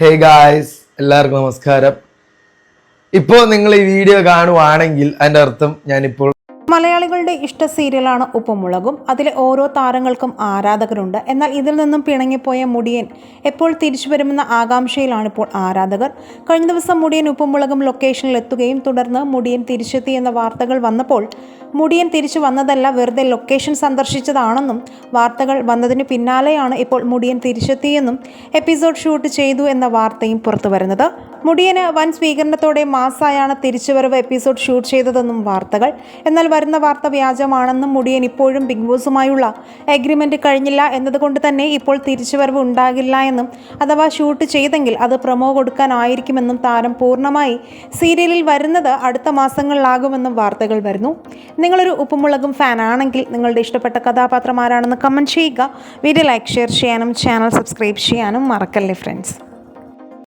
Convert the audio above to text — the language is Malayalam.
ഹേ ഗായ്സ് എല്ലാവർക്കും നമസ്കാരം. ഇപ്പോൾ നിങ്ങൾ ഈ വീഡിയോ കാണുവാണെങ്കിൽ അതിന്റെ അർത്ഥം ഞാനിപ്പോൾ മലയാളികളുടെ ഇഷ്ട സീരിയലാണ് ഉപ്പുമുളകും. അതിലെ ഓരോ താരങ്ങൾക്കും ആരാധകരുണ്ട്. എന്നാൽ ഇതിൽ നിന്നും പിണങ്ങിപ്പോയ മുടിയൻ എപ്പോൾ തിരിച്ചു വരുമെന്ന ആകാംക്ഷയിലാണ് ഇപ്പോൾ ആരാധകർ. കഴിഞ്ഞ ദിവസം മുടിയൻ ഉപ്പുമുളകും ലൊക്കേഷനിൽ എത്തുകയും തുടർന്ന് മുടിയൻ തിരിച്ചെത്തി എന്ന വാർത്തകൾ വന്നപ്പോൾ മുടിയൻ തിരിച്ചു വന്നതല്ല വെറുതെ ലൊക്കേഷൻ സന്ദർശിച്ചതാണെന്നും വാർത്തകൾ വന്നതിന് പിന്നാലെയാണ് ഇപ്പോൾ മുടിയൻ തിരിച്ചെത്തിയെന്നും എപ്പിസോഡ് ഷൂട്ട് ചെയ്തു എന്ന വാർത്തയും പുറത്തു വരുന്നത് മുടിയന് വൻ സ്വീകരണത്തോടെ മാസായാണ് തിരിച്ചുവരവ് എപ്പിസോഡ് ഷൂട്ട് ചെയ്തതെന്നും വാർത്തകൾ. എന്നാൽ വരുന്ന വാർത്ത വ്യാജമാണെന്നും മുടിയൻ ഇപ്പോഴും ബിഗ് ബോസുമായുള്ള എഗ്രിമെന്റ് കഴിഞ്ഞില്ല എന്നതുകൊണ്ട് തന്നെ ഇപ്പോൾ തിരിച്ചുവരവ് ഉണ്ടാകില്ല എന്നും അഥവാ ഷൂട്ട് ചെയ്തെങ്കിൽ അത് പ്രൊമോ കൊടുക്കാനായിരിക്കുമെന്നും താരം പൂർണമായി സീരിയലിൽ വരുന്നത് അടുത്ത മാസങ്ങളിലാകുമെന്നും വാർത്തകൾ വരുന്നു. നിങ്ങളൊരു ഉപ്പുമുളകും ഫാൻ ആണെങ്കിൽ നിങ്ങളുടെ ഇഷ്ടപ്പെട്ട കഥാപാത്രമാരാണെന്ന് കമന്റ് ചെയ്യുക. വീഡിയോ ലൈക്ക് ഷെയർ ചെയ്യാനും ചാനൽ സബ്സ്ക്രൈബ് ചെയ്യാനും മറക്കല്ലേ ഫ്രണ്ട്സ്